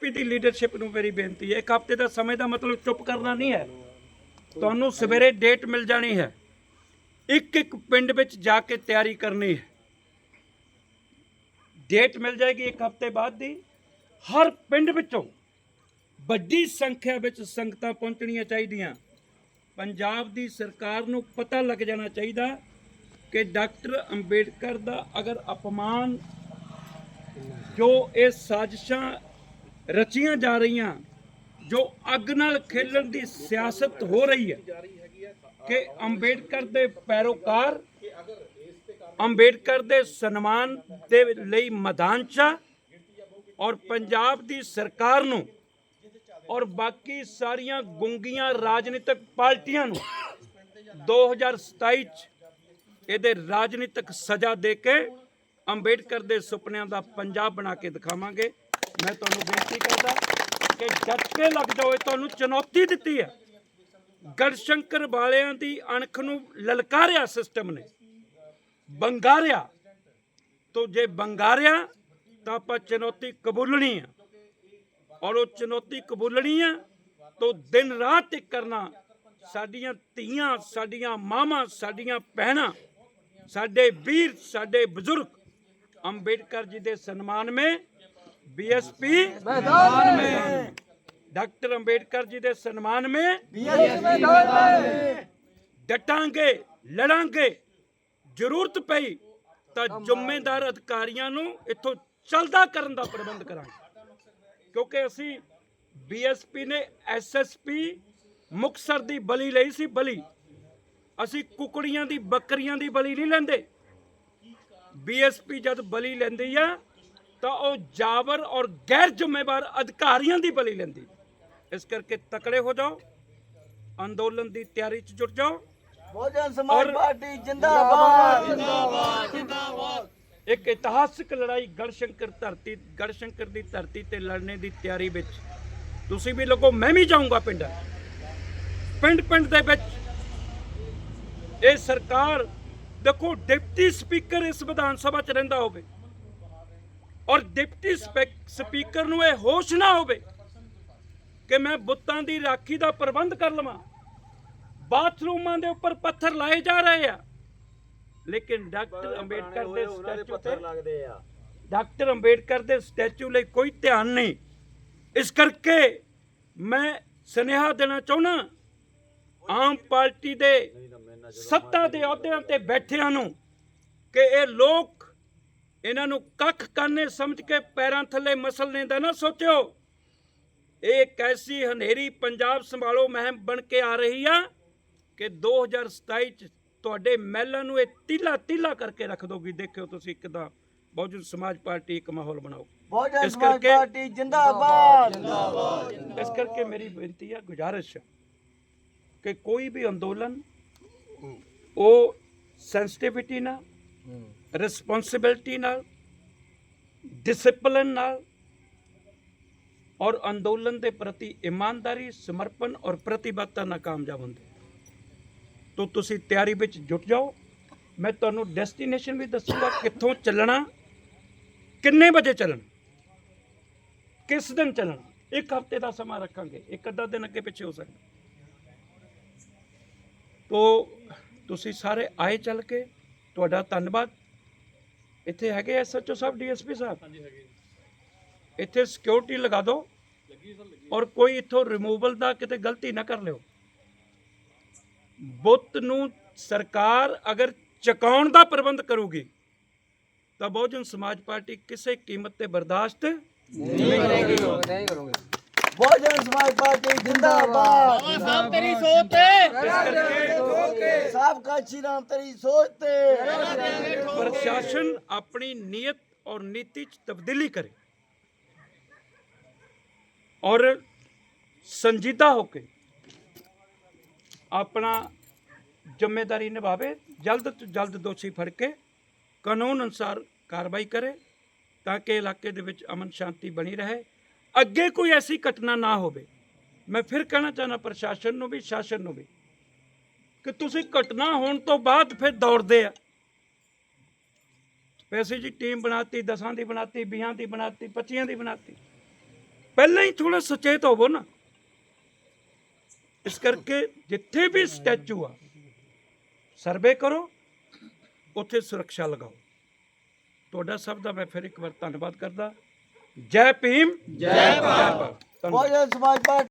BJP ਦੀ leadership ਨੂੰ ਮੇਰੀ ਬੇਨਤੀ ਹੈ। ਇੱਕ ਹਫ਼ਤੇ ਦਾ ਸਮੇਂ ਦਾ ਮਤਲਬ ਚੁੱਪ ਕਰਨਾ ਨਹੀਂ ਹੈ। ਤੁਹਾਨੂੰ ਸਵੇਰੇ ਡੇਟ ਮਿਲ ਜਾਣੀ ਹੈ। ਇੱਕ ਇੱਕ ਪਿੰਡ ਵਿੱਚ ਜਾ ਕੇ ਤਿਆਰੀ ਕਰਨੀ ਹੈ। ਡੇਟ ਮਿਲ ਜਾਏਗੀ ਇੱਕ ਹਫ਼ਤੇ ਬਾਅਦ ਦੀ। ਹਰ ਪਿੰਡ ਵਿੱਚੋਂ ਵੱਡੀ ਸੰਖਿਆ ਵਿੱਚ ਸੰਗਤਾਂ ਪਹੁੰਚਣੀਆਂ ਚਾਹੀਦੀਆਂ। ਪੰਜਾਬ ਦੀ ਸਰਕਾਰ ਨੂੰ ਪਤਾ ਲੱਗ ਜਾਣਾ ਚਾਹੀਦਾ ਕਿ ਡਾਕਟਰ ਅੰਬੇਡਕਰ ਦਾ ਅਗਰ ਅਪਮਾਨ ਜੋ ਇਹ ਸਾਜ਼ਿਸ਼ਾਂ ਰਚੀਆਂ ਜਾ ਰਹੀਆਂ, ਜੋ ਅੱਗ ਨਾਲ ਖੇਲਣ ਦੀ ਸਿਆਸਤ ਹੋ ਰਹੀ ਹੈ ਕਿ ਅੰਬੇਡਕਰ ਦੇ ਪੈਰੋਕਾਰ, ਅੰਬੇਡਕਰ ਦੇ ਸਨਮਾਨ ਦੇ ਲਈ ਮੈਦਾਨਚਾ ਔਰ ਪੰਜਾਬ ਦੀ ਸਰਕਾਰ ਨੂੰ ਔਰ ਬਾਕੀ ਸਾਰੀਆਂ ਗੁੰਗੀਆਂ ਰਾਜਨੀਤਿਕ ਪਾਰਟੀਆਂ ਨੂੰ 2027 ਚ ਇਹਦੇ ਰਾਜਨੀਤਿਕ ਸਜ਼ਾ ਦੇ ਕੇ ਅੰਬੇਡਕਰ ਦੇ ਸੁਪਨਿਆਂ ਦਾ ਪੰਜਾਬ ਬਣਾ ਕੇ ਦਿਖਾਵਾਂਗੇ। ਮੈਂ ਤੁਹਾਨੂੰ ਬੇਨਤੀ ਕਰਦਾ ਕਿ ਡਟ ਕੇ ਲੱਗ ਜਾਓ, ਇਹ ਤੁਹਾਨੂੰ ਚੁਣੌਤੀ ਦਿੱਤੀ ਹੈ। ਗੜਸ਼ੰਕਰ ਵਾਲਿਆਂ ਦੀ ਅਣਖ ਨੂੰ ਲਲਕਾਰਿਆ ਸਿਸਟਮ ਨੇ, ਬੰਗਾਰਿਆ। ਤੋ ਜੇ ਬੰਗਾਰਿਆ, ਤਾਂ ਆਪਾਂ ਚੁਣੌਤੀ ਕਬੂਲਣੀ ਆ ਔਰ ਉਹ ਚੁਣੌਤੀ ਕਬੂਲਣੀ ਆ ਤੋ ਦਿਨ ਰਾਤ ਇੱਕ ਕਰਨਾ, ਸਾਡੀਆਂ ਧੀਆਂ, ਸਾਡੀਆਂ ਮਾਵਾਂ, ਸਾਡੀਆਂ ਭੈਣਾਂ, ਸਾਡੇ ਵੀਰ, ਸਾਡੇ ਬਜ਼ੁਰਗ, ਅੰਬੇਡਕਰ ਜੀ ਦੇ ਸਨਮਾਨ ਮੇ ਬੀਐਸਪੀ ਮੈਦਾਨ ਮੇ। ਡਾਕਟਰ ਅੰਬੇਡਕਰ ਜੀ ਦੇ ਸਨਮਾਨ ਮੇ। ਡਟਾਂਗੇ ਲੜਾਂਗੇ। ਜ਼ਰੂਰਤ ਪਈ ਤਾਂ ਜ਼ਿੰਮੇਦਾਰ ਅਧਿਕਾਰੀਆਂ ਨੂੰ ਇੱਥੋਂ ਚਲਦਾ ਕਰਨ ਦਾ ਪ੍ਰਬੰਧ ਕਰਾਂਗੇ। ਕਿਉਂਕਿ ਅਸੀਂ ਬੀਐਸਪੀ ਨੇ ਐਸਐਸਪੀ ਮੁਕਸਰ ਦੀ ਬਲੀ ਲਈ ਸੀ ਬਲੀ। ਅਸੀਂ ਕੁਕੜੀਆਂ ਦੀ ਬੱਕਰੀਆਂ ਦੀ ਬਲੀ ਨਹੀਂ ਲੈਂਦੇ। ਬੀਐਸਪੀ ਜਦ ਬਲੀ ਲੈਂਦੀ ਆ ਤਾਂ ਉਹ ਜਾਬਰ ਔਰ ਗੈਰ ਜ਼ਿੰਮੇਵਾਰ ਅਧਿਕਾਰੀਆਂ ਦੀ ਬਲੀ ਲੈਂਦੀ। ਇਸ ਕਰਕੇ ਤਕੜੇ ਹੋ ਜਾਓ ਅੰਦੋਲਨ ਦੀ ਤਿਆਰੀ 'ਚ ਜੁਟ ਜਾਓ। ਬਹੁਜਨ ਸਮਾਜ ਪਾਰਟੀ ਜਿੰਦਾਬਾਦ। ਇੱਕ ਇਤਿਹਾਸਕ ਲੜਾਈ ਗੜਸ਼ੰਕਰ ਧਰਤੀ ਗੜਸ਼ੰਕਰ ਦੀ ਧਰਤੀ ਤੇ ਲੜਨੇ ਦੀ ਤਿਆਰੀ ਵਿੱਚ। ਤੁਸੀਂ ਵੀ ਲੋਕੋ ਮੈਂ ਵੀ ਜਾਊਂਗਾ ਪਿੰਡ। ਪਿੰਡ ਪਿੰਡ ਦੇ ਵਿੱਚ। ਇਹ ਸਰਕਾਰ ਦੇਖੋ ਡਿਪਟੀ ਸਪੀਕਰ ਇਸ ਵਿਧਾਨ ਸਭਾ 'ਚ ਰਹਿੰਦਾ ਹੋਵੇ। ਔਰ ਡਿਪਟੀ ਸਪੀਕ- ਸਪੀਕਰ ਨੂੰ ਇਹ ਹੋਸ਼ ਨਾ ਹੋਵੇ ਕਿ ਮੈਂ ਬੁੱਤਾਂ ਦੀ ਰਾਖੀ ਦਾ ਪ੍ਰਬੰਧ ਕਰ ਲਵਾਂ। ਬਾਥਰੂਮਾਂ ਦੇ ਉੱਪਰ ਪੱਥਰ ਲਾਏ ਜਾ ਰਹੇ ਆ। ਲੇਕਿਨ ਡਾਕਟਰ ਅੰਬੇਡਕਰ ਦੇ ਸਟੈਚੂ ਤੇ ਲੱਗਦੇ ਆ। ਡਾਕਟਰ ਅੰਬੇਡਕਰ ਦੇ ਸਟੈਚੂ ਲਈ ਕੋਈ ਧਿਆਨ ਨਹੀਂ। ਇਸ ਕਰਕੇ ਮੈਂ ਸੁਨੇਹਾ ਦੇਣਾ ਚਾਹੁੰਦਾ ਆਮ ਪਾਰਟੀ ਦੇ ਸੱਤਾ ਦੇ ਅਹੁਦਿਆਂ ਤੇ ਬੈਠਿਆਂ ਨੂੰ ਕਿ ਇਹ ਲੋਕ ਇਹਨਾਂ ਨੂੰ ਕੱਖ ਕਰਨੇ ਸਮਝ ਕੇ ਪੈਰਾਂ ਥੱਲੇ ਮਸਲਨੇ ਦਾ ਨਾ ਸੋਚਿਓ। ਇਹ ਇੱਕ ਐਸੀ ਹਨੇਰੀ ਪੰਜਾਬ ਸੰਭਾਲੋ ਮਹਿਮ ਬਣ ਕੇ ਆ ਰਹੀ ਆ ਕਿ 2027 ਚ ਤੁਹਾਡੇ ਮਹਿਲਾਂ ਨੂੰ ਇਹ ਤੀਲਾ ਤੀਲਾ ਕਰਕੇ ਰੱਖ ਦੋਗੀ। ਦੇਖਿਓ ਤੁਸੀਂ ਕਿਦਾਂ ਬਹੁਜਨ ਸਮਾਜ ਪਾਰਟੀ ਇੱਕ ਮਾਹੌਲ ਬਣਾਓ। ਬਹੁਜਨ ਇਸ ਸਮਾਜ ਕਰਕੇ- ਪਾਰਟੀ ਜਿੰਦਾਬਾਦ। ਇਸ ਕਰਕੇ ਮੇਰੀ ਬੇਨਤੀ ਹੈ ਗੁਜ਼ਾਰਿਸ਼ ਹੈ ਕਿ ਕੋਈ ਵੀ ਅੰਦੋਲਨ ਉਹ ਸੈਂਸਿਟਿਵਿਟੀ ਨਾਲ ਰਿਸਪੌਂਸਿਬਿਲਟੀ ਨਾਲ, ਡਿਸਪਲਿਨ ਨਾਲ ਔਰ ਅੰਦੋਲਨ ਦੇ ਪ੍ਰਤੀ ਇਮਾਨਦਾਰੀ, ਸਮਰਪਣ ਔਰ ਪ੍ਰਤੀਬੱਧਤਾ ਨਾਲ ਕਾਮਯਾਬ ਹੁੰਦੇ ਤੋ ਤੁਸੀਂ ਤਿਆਰੀ ਵਿੱਚ ਜੁਟ ਜਾਓ। ਮੈਂ ਤੁਹਾਨੂੰ ਡੈਸਟੀਨੇਸ਼ਨ ਵੀ ਦੱਸੂਗਾ ਕਿੱਥੋਂ ਚੱਲਣਾ, ਕਿੰਨੇ ਵਜੇ ਚੱਲਣਾ, ਕਿਸ ਦਿਨ ਚੱਲਣਾ। ਇੱਕ ਹਫ਼ਤੇ ਦਾ ਸਮਾਂ ਰੱਖਾਂਗੇ, ਇੱਕ ਅੱਧਾ ਦਿਨ ਅੱਗੇ ਪਿੱਛੇ ਹੋ ਸਕਦਾ। ਤੋ ਤੁਸੀਂ ਸਾਰੇ ਆਏ ਚੱਲ ਕੇ ਤੁਹਾਡਾ ਧੰਨਵਾਦ। ਇੱਥੇ ਹੈਗੇ ਐਸਐਚਓ ਸਾਹਿਬ ਡੀਐਸਪੀ ਸਾਹਿਬ। ਹਾਂਜੀ ਹੈਗੇ ਇੱਥੇ ਸਿਕਿਉਰਿਟੀ ਲਗਾ ਦਿਓ। ਔਰ ਕੋਈ ਇੱਥੋਂ ਰਿਮੂਵਲ ਦਾ ਕਿਤੇ ਗਲਤੀ ਨਾ ਕਰ ਲਿਓ। ਬੁੱਤ ਨੂੰ ਸਰਕਾਰ ਅਗਰ ਚਕਾਉਣ ਦਾ ਪ੍ਰਬੰਧ ਕਰੂਗੀ ਤਾਂ ਬਹੁਜਨ ਸਮਾਜ ਪਾਰਟੀ ਕਿਸੇ ਕੀਮਤ ਤੇ ਬਰਦਾਸ਼ਤ ਬਹੁਜਨ ਸਮਾਜ ਪਾਰਟੀ ਜਿੰਦਾਬਾਦ। ਸਾਹਿਬ ਤੇਰੀ ਸੋਚ ਤੇ। ਸਾਬਕਾ ਸ਼੍ਰੀ ਰਾਮ ਤੇਰੀ ਸੋਚ ਤੇ। ਪ੍ਰਸ਼ਾਸਨ ਆਪਣੀ ਨੀਅਤ ਔਰ ਨੀਤੀ ਚ ਤਬਦੀਲੀ ਕਰੇ। ਔਰ ਸੰਜੀਦਾ ਹੋ ਕੇ ਆਪਣਾ ਜ਼ਿੰਮੇਵਾਰੀ ਨਿਭਾਵੇ ਜਲਦ ਤੋਂ ਜਲਦ ਦੋਸ਼ੀ ਫੜ ਕੇ ਕਾਨੂੰਨ ਅਨੁਸਾਰ ਕਾਰਵਾਈ ਕਰੇ ਤਾਂ ਕਿ ਇਲਾਕੇ ਦੇ ਵਿੱਚ ਅਮਨ ਸ਼ਾਂਤੀ ਬਣੀ ਰਹੇ। ਅੱਗੇ ਕੋਈ ਐਸੀ ਘਟਨਾ ਨਾ ਹੋਵੇ। ਮੈਂ ਫਿਰ ਕਹਿਣਾ ਚਾਹਨਾ ਪ੍ਰਸ਼ਾਸਨ ਨੂੰ ਵੀ, ਸ਼ਾਸਨ ਨੂੰ ਵੀ, ਕਿ ਤੁਸੀਂ ਘਟਨਾ ਹੋਣ ਤੋਂ ਬਾਅਦ ਫਿਰ ਦੌੜਦੇ ਆ। ਵੈਸੇ ਜੀ ਟੀਮ ਬਣਾਤੀ, ਦਸਾਂ ਦੀ ਬਣਾਤੀ 20 ਦੀ ਬਣਾਤੀ 25 ਦੀ ਬਣਾਤੀ। ਪਹਿਲਾਂ ਹੀ ਥੋੜਾ ਸੁਚੇਤ ਹੋਵੋ ਨਾ। ਇਸ ਕਰਕੇ ਜਿੱਥੇ ਵੀ ਸਟੈਚੂ ਆ, ਸਰਵੇ ਕਰੋ, ਉੱਥੇ ਸੁਰੱਖਿਆ ਲਗਾਓ। ਤੁਹਾਡਾ ਸਭ ਦਾ ਮੈਂ ਫਿਰ ਇੱਕ ਵਾਰ ਧੰਨਵਾਦ ਕਰਦਾ। ਜੈ ਭੀਮ। ਜੈ ਭਾਰਤ। ਧੰਨਵਾਦ ਬਹੁਜਨ ਸਮਾਜ ਪਾਰਟੀ